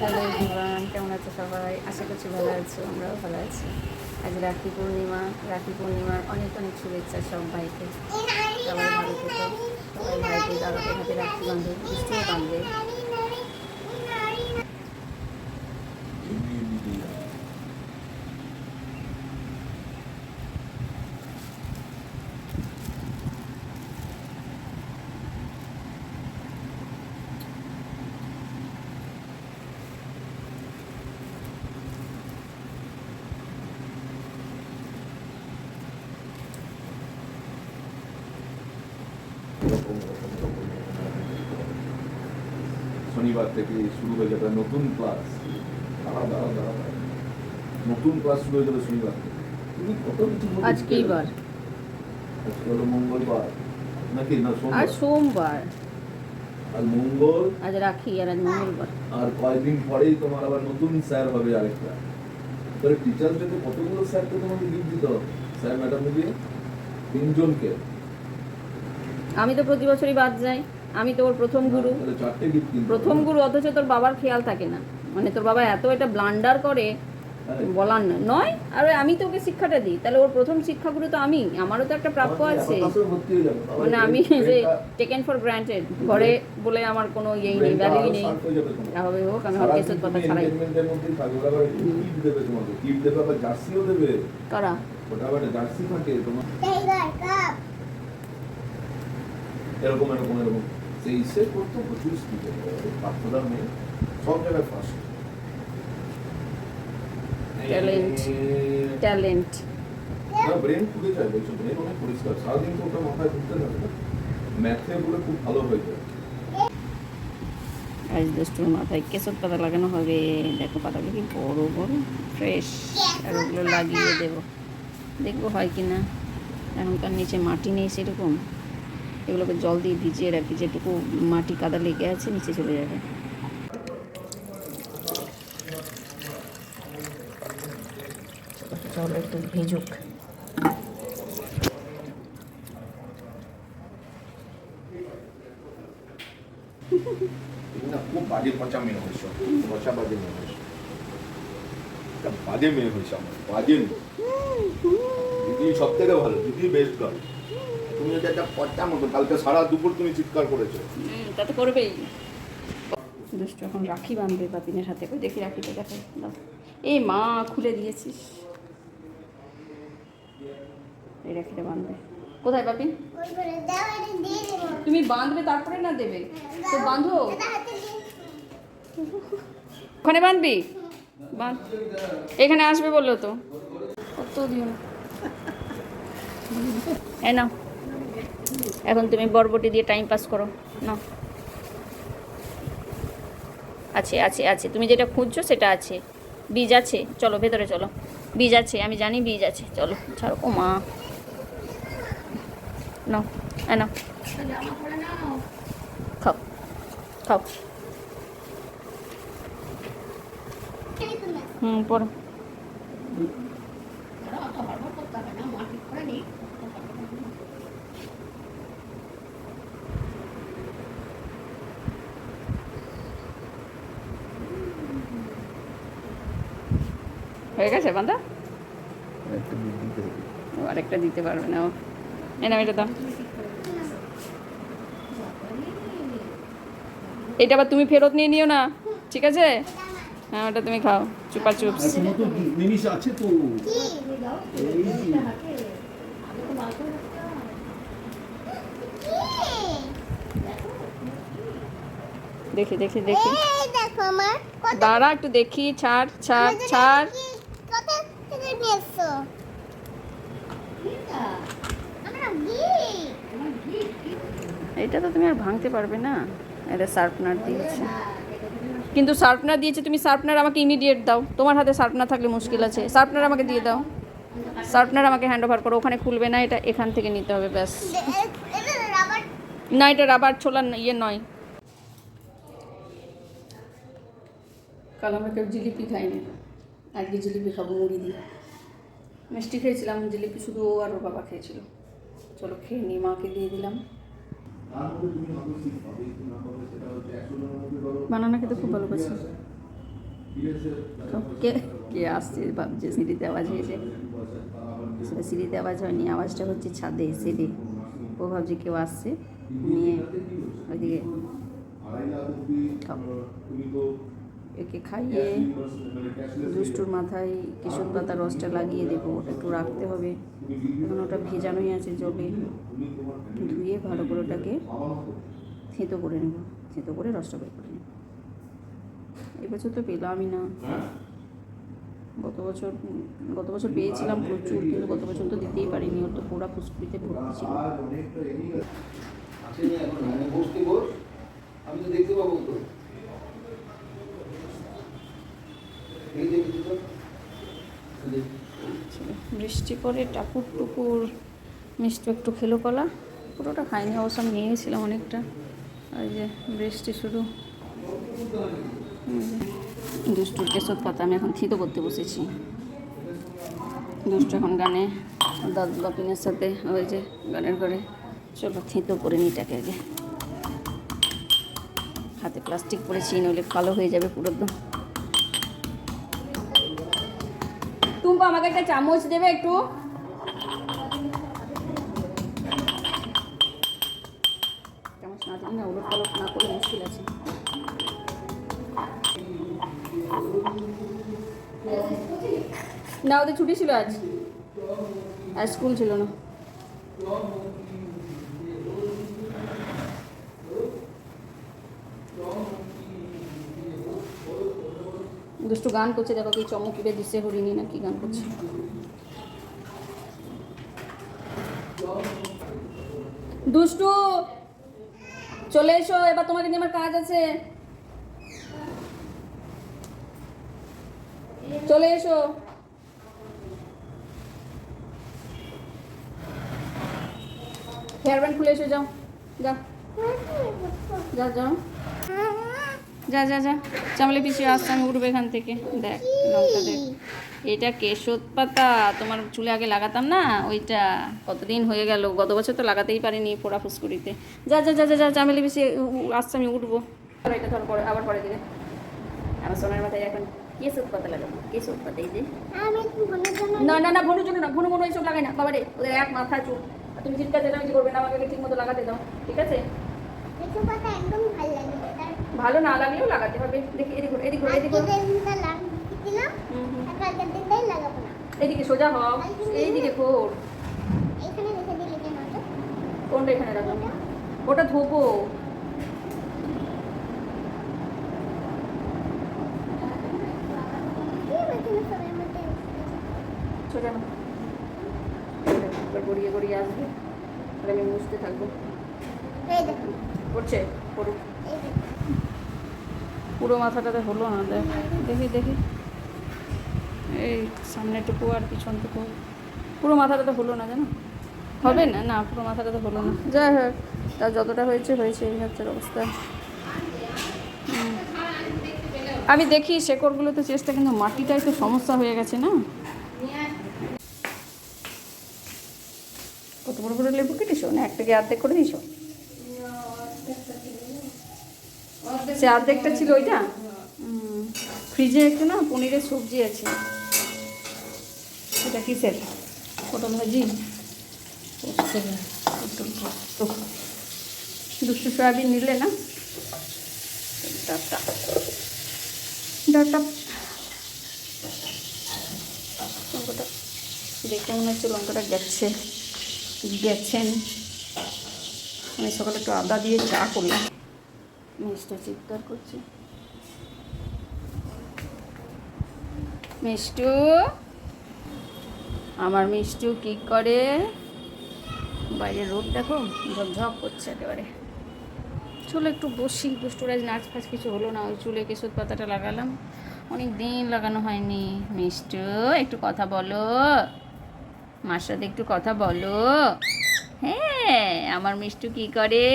Hello everyone, কেমন আছো সবাই? আশা করছি ভালো আছো, আমরাও ভালো আছি। আজ রাখি পূর্ণিমা, রাখি পূর্ণিমার অনেক অনেক শুভেচ্ছা সব ভাইকে, সবাই ভালো থেকো। সবাই ভাইকে দাদাকে হাতে রাখি বাঁধে মিষ্টিও শনিবার থেকে শুরু হয়ে যাবে নতুন ক্লাস আলাদা আলাদা। নতুন ক্লাস শুরু হয়ে যাবে শনিবার থেকে। তুমি কত কিছু বলে আজ দিতে কি হবে। বার। আজকে হলো মঙ্গলবার। নাকি? না আর সোমবার। সোমবার আর মঙ্গল? আজ রাখি আর আজ মঙ্গলবার। আর কয়েকদিন পরেই তোমার আবার নতুন স্যার হবে আরেকটা। তাহলে টিচার ডেতে কতগুলো স্যারকে তোমাকে দিতে হবে? স্যার ম্যাডাম তিনজনকে। আমি তো প্রতি বছরই বাদ যাই। আমি তো ওর প্রথম গুরু। তাহলে প্রথম গুরু অথচ তোর বাবার খেয়াল থাকে না। মানে তোর বাবা এত এটা ব্লান্ডার করে। বলার না। নয় আর আমি তো ওকে শিক্ষাটা দিই। তাহলে ওর প্রথম শিক্ষাগুরু তো আমি। আমারও তো একটা প্রাপ্য আছে। মানে আমি যে টেকেন ফর গ্রান্টেড ঘরে বলে আমার কোনো ইয়েই নেই ভ্যালুই নেই। যাভাবে হোক আমি কেসের কথা ছাড়াই। কারা? ওটা জার্সি থাকে তোমার। এরকম এরকম এরকম। সেই সে করতো প্রচুর speed এ। মেয়ে সব জায়গায় first। Talent. ট্যালেন্ট না, brain খুলে যায় বলছো, brain অনেক পরিষ্কার। সারাদিন তো ওটা মাথায় ঢুকতে থাকে না। Math-এ খুব ভালো হয়ে যায়। আজ দুষ্টুর মাথায় পাতা লাগানো হবে দেখো পাতাগুলো কি বড় বড় ফ্রেশ আর ওগুলো লাগিয়ে দেবো দেখব হয় কি না এখনকার নিচে মাটি নেই সেরকম এগুলোকে জল দিয়ে ভিজিয়ে রাখি যেটুকু মাটি কাদা লেগে আছে নিচে চলে যাবে। জল একটু ভিজুক। খুব বাজে পচা মেয়ে হয়েছ। পচা বাজে মেয়ে হয়েছ। বাজে মেয়ে হয়েছে আমার বাজে দিদি সব থেকে ভালো দিদি বেস্ট গার্ল তুমি হচ্ছে একটা পচা মতো কালকে সারা দুপুর তুমি চিৎকার করেছ। তা তো করবেই। দুষ্টু এখন রাখি বাঁধবে বাপিনের হাতে। কই দেখি রাখিটা দেখো দাও। এই মা খুলে দিয়েছিস। এই রাখিটা বাঁধবে। কোথায় বাপিন ওই করে দাও এটা দিয়ে দেবো তুমি বাঁধবে তারপরে না দেবে? তো বাঁধো। ওখানে বাঁধবি? বাঁধ। এখানে আসবে বলল তো। কত দিও না এ নাও। এখন তুমি বরবটি দিয়ে টাইম পাস করো। নাও। আছে আছে আছে। তুমি যেটা খুঁজছো সেটা আছে। বীজ আছে। চলো, ভেতরে চলো। বীজ আছে, আমি জানি বীজ আছে। চলো, ছাড়ো। ও মা। নাও নাও। খাও খাও। হুম, পড়ো। হয়ে গেছে বান্ধা ও আরেকটা দিতে পারবে না ও। এই নাও এটা দাও। এটা আবার তুমি ফেরত নিয়ে নিও না ঠিক আছে? হ্যাঁ ওটা তুমি খাও চুপা চুপস। জিনিস আছে তো? দেখি দেখি দেখি। দাঁড়া একটু দেখি ছাড় ছাড় ছাড়। থেকে নিয়ে এসছো এটা তো তুমি আর ভাঙতে পারবে না। এটা শার্পনার দিয়েছে। কিন্তু শার্পনার দিয়েছে তুমি শার্পনার আমাকে ইমিডিয়েট দাও। তোমার হাতে শার্পনার থাকলে মুশকিল আছে। শার্পনার আমাকে দিয়ে দাও। শার্পনার আমাকে হ্যান্ড ওভার করো ওখানে খুলবে না এটা এখান থেকে নিতে হবে ব্যাস। না এটা রাবার ছোলা ইয়ে নয়। কাল আমরা কেউ জিলিপি খাইনি। আজকে জিলিপি খাব, মুড়ি দিয়ে। মিষ্টি খেয়েছিলাম, জিলিপি শুধু ও আর ওর বাবা খেয়েছিল। চলো খেয়ে নিই, মাকে দিয়ে দিলাম। বানানা খেতে খুব ভালোবাসি। কে কে আসছে? ভাবছে সিঁড়িতে আওয়াজ হয়েছে। সিঁড়িতে আওয়াজ হয়নি, আওয়াজটা হচ্ছে ছাদে, সিঁড়ি। ও ভাবছে কেউ আসছে। নিয়ে ওইদিকে। একে খাইয়ে দুষ্টুর মাথায় কিশোর পাতা রসটা লাগিয়ে দেবো ওটা একটু রাখতে হবে। এখন ওটা ভেজানোই আছে জলে। ধুয়ে ভালো করে ওটাকে থেঁতো করে নেব থেঁতো করে রসটা বের করে নেব। এবছর তো পেলামই না। গত বছর গত বছর পেয়েছিলাম প্রচুর কিন্তু গত বছর তো দিতেই পারিনি। ওর তো পোড়া ফুসকুড়িতে ভর্তি ছিল আমি তো দেখতে পাবো তো এই যে কিছু তো এই যে, ছিল। বৃষ্টি পরে টাপুর টুকুর মিষ্টি একটু খেলো কলা। পুরোটা খাইনি অবশ্য আমি নিয়ে গেছিলাম অনেকটা। ওই যে বৃষ্টি শুরু। দুষ্টুর কেশর পাতা আমি এখন থিতো করতে বসেছি। দুষ্টু এখন গানে দাদ বাপিনের সাথে ওই যে গানের ঘরে। চলো থিতো করে নিটাকে আগে। হাতে প্লাস্টিক পরেছি নইলে কালো হয়ে যাবে পুরো একদম। আমাকে একটা চামচ দেবে একটু। চামচ না না না আছে। না, ওদের ছুটি ছিল আজ। আর স্কুল ছিল না। দুষ্টু গান করছে, দেখো কি চমকিবে, দিশে হরিণী না কি গান করছে। দুষ্টু, চলে এসো, এবার তোমাকে নিয়ে আমার কাজ আছে। চলে এসো। হেয়ার ব্যান্ড খুলে এসো, যাও যাও। যাও যাও। যা যা যা। চামলে পিছিয়ে আসছে আমি উঠবো এখান থেকে। দেখ লঙ্কা দেখ। এটা কেশর পাতা। তোমার চুলে আগে লাগাতাম না? ওইটা কতদিন হয়ে গেল? গত বছর তো লাগাতেই পারিনি পোড়া ফুসকুড়িতে। যা যা যা যা যা চামেলি পিছিয়ে আসছে আমি উঠবো। এটা ধর পরে আবার পরে দিকে আমার সোনার মাথায় এখন কেশর পাতা লাগাবো। পাতা এই যে। জন্য না না না ভনুর জন্য না। ভনু ভনু এইসব লাগাই না। বাবারে ওদের এক মাথা চুল। তুমি করবে না আমাকে ঠিক মতো লাগাতে দাও। ঠিক আছে? একদম ভালো লাগে ভালো না লাগলেও লাগাতে হবে। দেখি এদিক এদিক এদিক এদিকে সোজা হও এইদিকে ঘোর। রেখে? কোনটা এখানে রাখলাম ওটা? ধোবো? সোজা গড়িয়ে গড়িয়ে আসবে। আমি মুছতে থাকব। করছে? করুক। পুরো মাথাটাতে হলো না, দেখ। দেখি দেখি। এই সামনেটুকু আর পিছনটুকু। পুরো মাথাটাতে হলো না, জানো? হবে না? না, পুরো মাথাটাতে হলো না। যাই হোক তা যতটা হয়েছে হয়েছে এই হচ্ছে অবস্থা। আমি দেখি শেকড়গুলোতে চেষ্টা, কিন্তু মাটিটাই তো সমস্যা হয়ে গেছে না? কত বড় বড় লেবু কেটেছো? না একটাকে অর্ধেক করে দিছো সে অর্ধেকটা ছিল ওইটা? ফ্রিজে একটু না পনিরের সবজি আছে। এটা কিসের? পটল ভাজি? দুশো সয়াবিন নিলে না? ডাটা। ডাটা। লঙ্কাটা। দেখে মনে হচ্ছে লঙ্কাটা গেছে। গেছেন। আমি সকালে একটু আদা দিয়ে চা করলাম। মিষ্টি চিৎকার করছে। মিষ্টু? আমার মিষ্টু কি করে? বাইরে রোদ দেখো ঝকঝক করছে একেবারে। চলো একটু বসি দুষ্টুর আজ নাচ ফাচ কিছু হলো না, ওই চুলে কেশর পাতাটা লাগালাম। অনেক দিন লাগানো হয়নি। মিষ্টু, একটু কথা বলো। মার সাথে একটু কথা বলো। হ্যাঁ আমার মিষ্টু কি করে?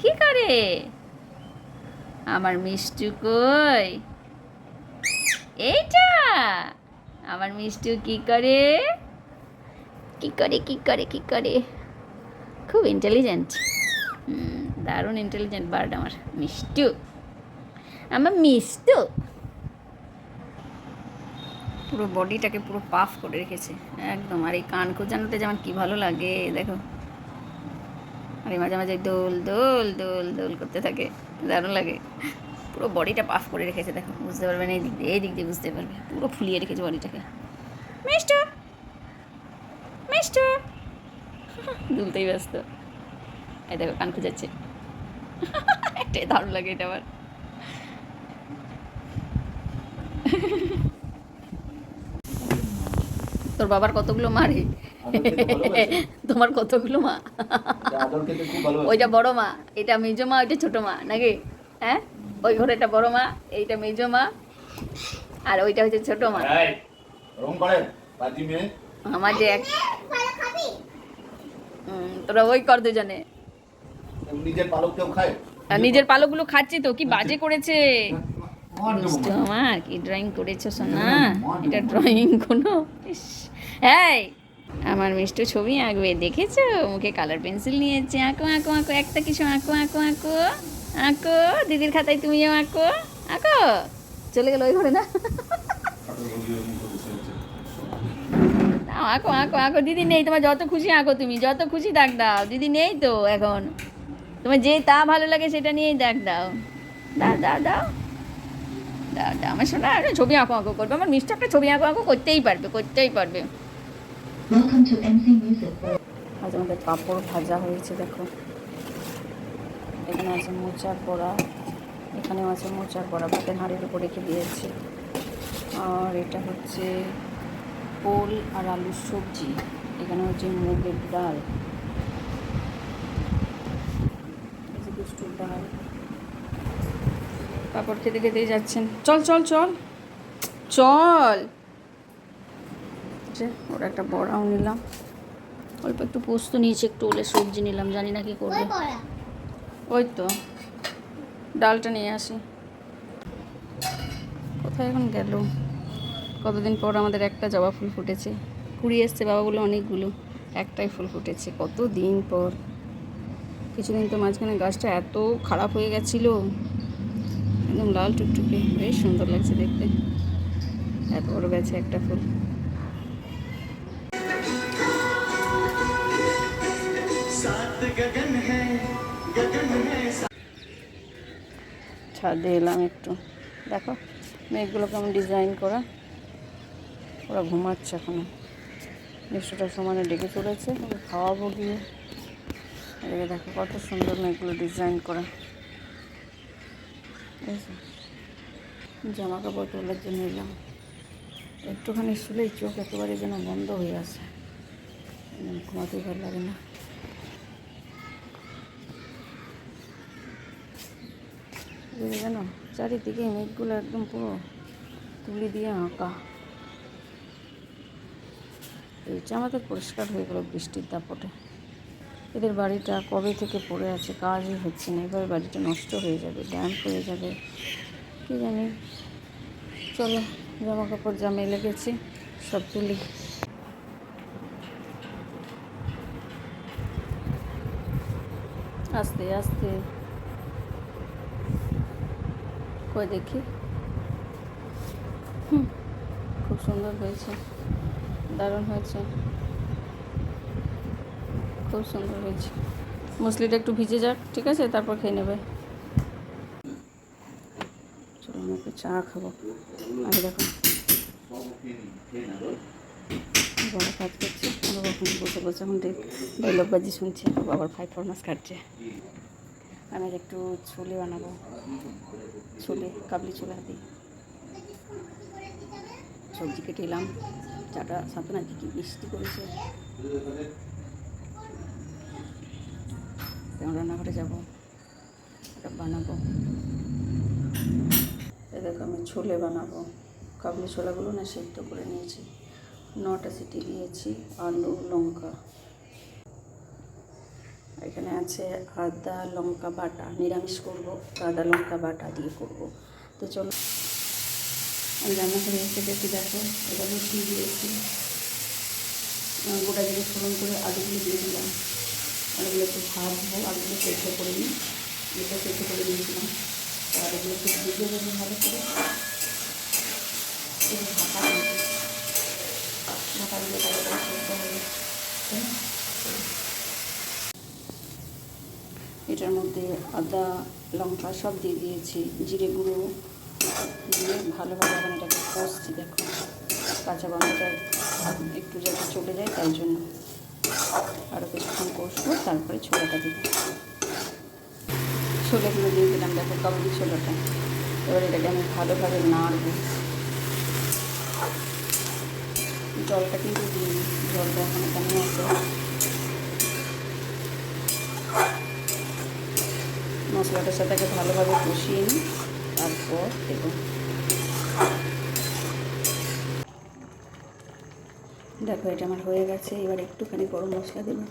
কি করে? আমার মিষ্টু কই? এইটা! আমার মিষ্টু কি করে? কি করে কি করে কি করে? খুব ইন্টেলিজেন্ট দারুণ ইন্টেলিজেন্ট বার্ড আমার মিষ্টু। আমার মিষ্টু। পুরো বডিটাকে পুরো পাফ করে রেখেছে। একদম আর এই কান খোঁজানোতে যেমন কি ভালো লাগে দেখো। আর মাঝে মাঝে দোল দোল দোল দোল করতে থাকে। দারুণ লাগে। পুরো বডিটা পাফ করে রেখেছে, দেখো। বুঝতে পারবে না, এই দিক দিয়ে, এই দিক দিয়ে বুঝতে পারবে। পুরো ফুলিয়ে রেখেছে বডিটাকে। মিষ্ট! মিষ্ট! দুলতেই ব্যস্ত। এই দেখো, কান খুঁজাচ্ছে। এটাই দারুণ লাগে এটা আবার। তোর বাবার কতগুলো মা তোমার কতগুলো মা? আদর খেতে খুব ভালো ওইটা বড় মা এটা মেজো মা ওইটা ছোট মা নাকি? হ্যাঁ? ওই ঘরে একটা বড় মা এইটা মেজো মা আর ওইটা হচ্ছে ছোট মা। আমার যে এক তোরা ওই কর দুজনে। নিজের পালক কেউ খায়। নিজের পালকগুলো খাচ্ছে তো কি বাজে করেছে। আমার কি ড্রয়িং করেছ সোনা? এটা ড্রয়িং কোনো? এই আমার মিষ্টি ছবি আঁকবে, দেখেছ? মুখে কালার পেন্সিল নিয়েছে। আঁকো আঁকো আঁকো, একটা কিছু আঁকো আঁকো আঁকো। আঁকো, দিদির খাতায় তুমিও আঁকো। আঁকো। চলে গেল ওই ঘরে না? আঁকো আঁকো আঁকো, দিদি নেই। তোমার যত খুশি আঁকো তুমি, যত খুশি দাগ দাও। দিদি নেই তো এখন। তোমার যে তা ভালো লাগে সেটা নিয়েই দাগ দাও। দাও দাও দাও। দাও দাও। আমার শোনা ছবি আঁকো আঁকো করবে। আমার মিষ্টি একটা ছবি আঁকো আঁকো করতেই পারবে করতেই পারবে। আজ আমাদের পাঁপড় ভাজা হয়েছে, দেখো। এখানে আছে মোচার বড়া, এখানেও আছে মোচার বড়া, ভাতের হাঁড়ির উপর রেখে দিয়েছি। আর এটা হচ্ছে পোল আর আলুর সবজি, এখানে হচ্ছে মুগের ডাল। ডাল। পাঁপড় খেতে খেতেই যাচ্ছেন। চল চল চল। চল। যে ওরা একটা বড়াও নিলাম। অল্প একটু পোস্ত নিয়েছি, একটু ওলে সবজি নিলাম, জানি না কি করবে। ওই তো, ডালটা নিয়ে আসি। কোথায় এখন গেল? কতদিন পর আমাদের একটা জবা ফুল ফুটেছে। কুড়ি এসছে বাবাগুলো অনেকগুলো, একটাই ফুল ফুটেছে কত দিন পর। কিছুদিন তো মাঝখানে গাছটা এত খারাপ হয়ে গেছিল। একদম লাল টুকটুকে, বেশ সুন্দর লাগছে দেখতে। এত বড় গেছে একটা ফুল। ছাদে এলাম একটু। দেখো, মেঘগুলো কেমন ডিজাইন করা। ওরা ঘুমাচ্ছে এখনও। মিষ্টিটা সমানে ডেকে চলেছে খাওয়াবো গিয়ে। এদিকে দেখো, কত সুন্দর মেঘগুলো ডিজাইন করা? জামা কাপড় তোলার জন্য এলাম। একটুখানি শুলেই চোখ একেবারে যেন বন্ধ হয়ে আসে ঘুমাতেই ভালো লাগে না। বুঝলে যেন চারিদিকে মেঘগুলো একদম পুরো তুলি দিয়ে আঁকা। এইটা আমাদের পরিষ্কার হয়ে গেল বৃষ্টির দাপটে। এদের বাড়িটা কবে থেকে পড়ে আছে কাজই হচ্ছে না, এবার বাড়িটা নষ্ট হয়ে যাবে ড্যাম্প হয়ে যাবে, কি জানি। চলো জামা কাপড় যা মেলে গেছি, সব তুলি। আস্তে আস্তে। কই দেখি। খুব সুন্দর হয়েছে। দারুণ হয়েছে। খুব সুন্দর হয়েছে। মুসলিটা একটু ভিজে যাক, ঠিক আছে? তারপর খেয়ে নেবে। চলো, আমি চা খাব। আগে দেখো। বড় কাজ করছে আমার কখন বসে বসে এখন ডাইলগ বাজি শুনছে, বাবার ফাইভ ফরমাস কাটছে। আমি একটু ছোলে বানাবো। ছোলে কাবলি ছোলা দিই সবজি কেটে এলাম, চাটা সাথে নাকি কি মিষ্টি করেছে। এখন রান্নাঘরে যাব বানাবো। দেখো আমি ছোলে বানাবো। কাবলি ছোলাগুলো না সেদ্ধ করে নিয়েছি। নটা সিটি দিয়েছি আলু, লঙ্কা। এখানে আছে আদা, লঙ্কা বাটা, নিরামিষ করব তো আদা, লঙ্কা বাটা দিয়ে করব। তো চলো রান্না করে এসে দেখি দেখো এটা কী দিয়েছি। গোটা জিরে ফোড়ন করে আলুগুলো দিয়ে দিলাম। আলুগুলো একটু ভাজবো, আলুগুলো সেদ্ধ করে নিই। এটা সেদ্ধ করে নিয়েছিলাম। তো আলুগুলো একটু ভেজে নেব ভালো করে। একটু ঢাকা দিয়ে। তাড়াতাড়ি সেদ্ধ হবে? এটার মধ্যে আদা, লঙ্কা সব দিয়ে দিয়েছি, জিরে গুঁড়ো দিয়ে ভালোভাবে এখন এটাকে কষছি দেখো কাঁচা গন্ধটা একটু যাতে চলে যায়, তাই জন্য আরও কিছুক্ষণ কষবো, তারপরে ছোলাটা দেবো ছোলাগুলো দিয়ে দিলাম, দেখো কাবুলি ছোলাটা। এবার এটাকে আমি ভালোভাবে নাড়বো। জলটা কিন্তু দিই জলটা ওখানে কেমন আছে। মশলাটার সাথে আগে ভালোভাবে কষিয়ে নিই, তারপর দেবো। দেখো, এটা আমার হয়ে গেছে, এবার একটুখানি গরম মশলা দেবো।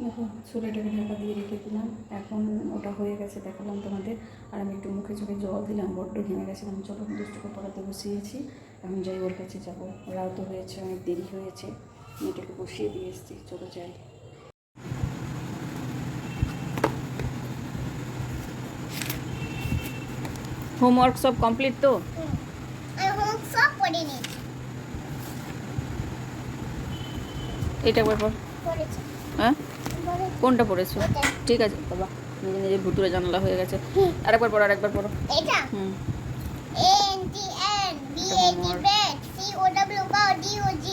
দেখো ছোলাটাকে ঢাকা দিয়ে রেখে দিলাম। এখন ওটা হয়ে গেছে, দেখালাম তোমাদের। আর আমি একটু মুখে চোখে জল দিলাম, বড্ড ঘেমে গেছিলাম চলো দুষ্টুকে পড়াতে বসিয়েছি। এখন যাই ওর কাছে যাব। রাত হয়েছে, অনেক দেরি হয়েছে। মেয়েটাকে বসিয়ে দিয়ে এসেছি চলো যাই। হোমওয়ার্ক সব কমপ্লিট তো? এটা একবার হ্যাঁ? কোনটা পড়েছো? ঠিক আছে বাবা নিজে নিজে ভুতুরে জানালা হয়ে গেছে। আরেকবার পড়ো আরেকবার পড়ো। এটা হুম। A N T N B A T bat C O W bow D O G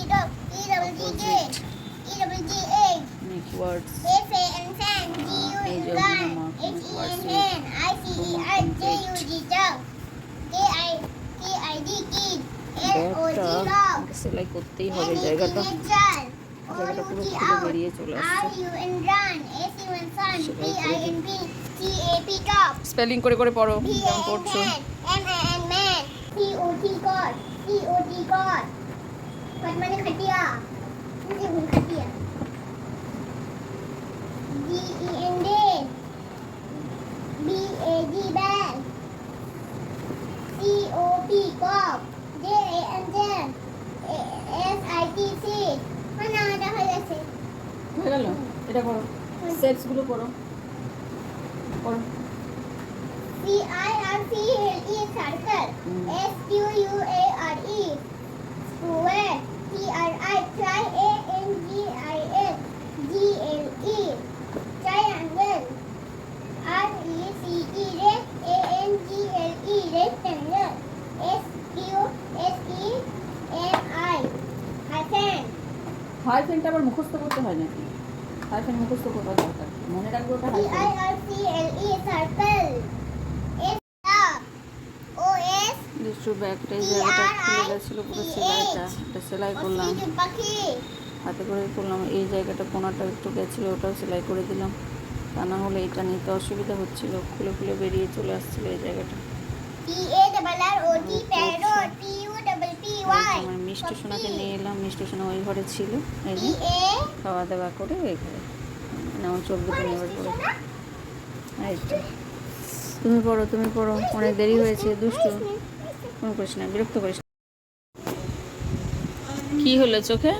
সেলাই করতেই হবে জায়গাটা জায়গাটা পুরো ফুটে বেরিয়ে চলে আসছে স্পেলিং করে করে পড়ো কেমন পড়ছো N man C O T কর সি ও কর 만만히 갈게요. 이제 문 갈게요. D E N D B A D bag C O P cop J A N J S I T C মানে আমাদের হয়ে গেছে হয়ে গেল এটা করো স্টেপসগুলো করো করো C I R C L E circle S Q U A R ব্যাগটা এই জায়গাটা খুলে গেছিল, পুরো সেলাইটা এটা সেলাই করলাম। হাতে করে করলাম, এই জায়গাটা কোনাটা একটু গেছিল, ওটাও সেলাই করে দিলাম। তা না হলে এটা নিতে অসুবিধা হচ্ছিল, খুলে খুলে বেরিয়ে চলে আসছিল এই জায়গাটা। মিষ্টি সোনাকে নিয়ে এলাম, মিষ্টি সোনা ওই ঘরে ছিল, এই যে খাওয়া দাওয়া করে এই ঘরে। না আমার চোখ দুটো পড়ো এই তুমি পড়ো তুমি পড়ো, অনেক দেরি হয়েছে, দুষ্টু। ফোন করিস না বিরক্ত করিস। কি হলো চোখে?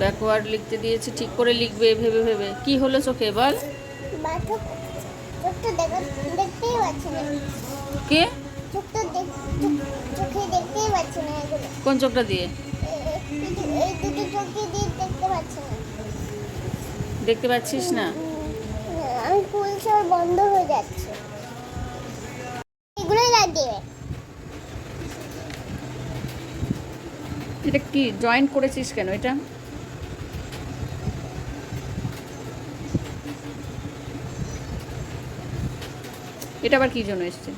ব্যাকওয়ার্ড লিখতে দিয়েছি ঠিক করে লিখবে ভেবে ভেবে। কি হলো চোখে বল? কে? কোন চোখটা দিয়ে? দেখতে পাচ্ছিস না? আমি বন্ধ হয়ে যাচ্ছে। এটা কি জয়েন্ট করেছিস কেন এটা? এটা আবার কি জন্য এসছে?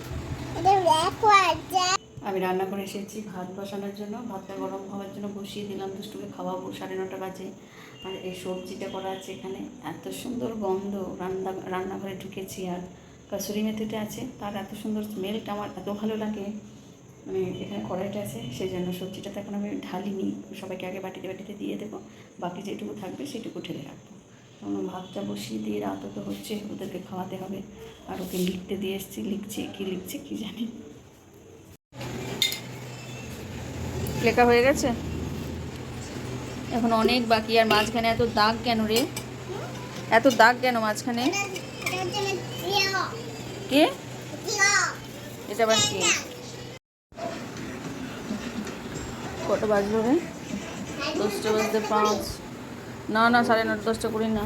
আমি রান্না করে এসেছি ভাত বসানোর জন্য। ভাতটা গরম হওয়ার জন্য বসিয়ে দিলাম দুষ্টুকে খাওয়াবো সাড়ে নটা বাজে। আর এই সবজিটা করা আছে এখানে। এত সুন্দর গন্ধ রান্না রান্নাঘরে ঢুকেছি আর। কাসুরি মেথিতে আছে। তার এত সুন্দর স্মেলটা আমার এত ভালো লাগে। মানে এখানে কড়াইটা আছে সেই জন্য সবজিটা তো এখন আমি ঢালিনি। সবাইকে আগে বাটিতে বাটিতে দিয়ে দেবো। বাকি যেটুকু থাকবে সেটুকু ঢেলে রাখব। কারণ ভাতটা বসিয়ে দিয়ে রাত তো হচ্ছে, ওদেরকে খাওয়াতে হবে। আর ওকে লিখতে দিয়ে এসেছি। লিখছে কী লিখছে কী জানি। লেখা হয়ে গেছে? এখন অনেক বাকি। আর মাঝখানে এত দাগ কেন রে? এত দাগ কেন মাঝখানে এটা এটা হচ্ছে আমার প্রিয় কে? এটা আবার কি? কত বাজলো রে? দশটা বাজতে পাঁচ। না না, সাড়ে নটা, দশটা করি না।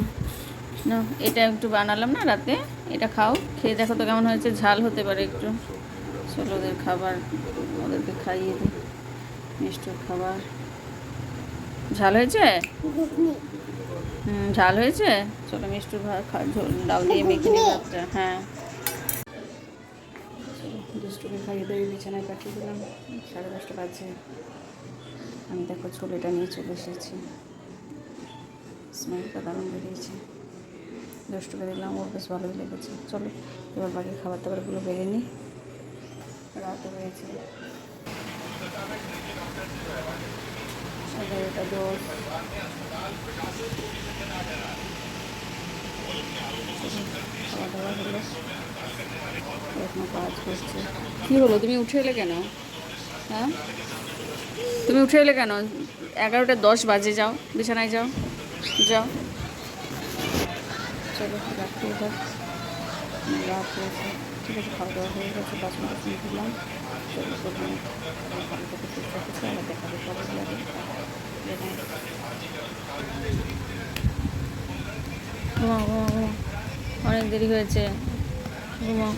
না, এটা একটু বানালাম না রাতে। এটা খাও। খেয়ে দেখো তো কেমন হয়েছে। ঝাল হতে পারে একটু। চলো ওদের খাবার। ওদেরকে খাইয়ে দিই। মিষ্টির খাবার। ঝাল হয়েছে? হুম, ঝাল হয়েছে? চলো মিষ্টির ভাত ডাল দিয়ে মেখে নিই ভাতটা। হ্যাঁ। দুষ্টুকে খাইয়ে দিয়ে বিছানায় পাঠিয়ে দিলাম। সাড়ে দশটা বাজে। আমি দেখো ছোলেটা নিয়ে চলে এসেছি। স্মেলটা দারুণ বেরিয়েছে। দুষ্টুকে দিলাম, ওর বেশ ভালোই লেগেছে। চলো, এবার বাকি খাবার দাবারগুলো বেড়ে নিই। রাত হয়েছে। এগারোটা দশ। খাওয়া দাওয়া হলো। এখনও কাজ করছে। কী হলো? তুমি উঠে এলে কেন? হ্যাঁ? তুমি উঠে এলে কেন? এগারোটা দশ বাজে, যাও। বিছানায় যাও। যাও। চলো রাখতে এবার রাত হয়েছে। ঠিক আছে, খাওয়া দাওয়া হয়ে গেছে। পাঁচ মিনিট দিলাম। চলো আবার দেখা পরের লাগে অনেক দেরি হয়েছে। ঘুমাও।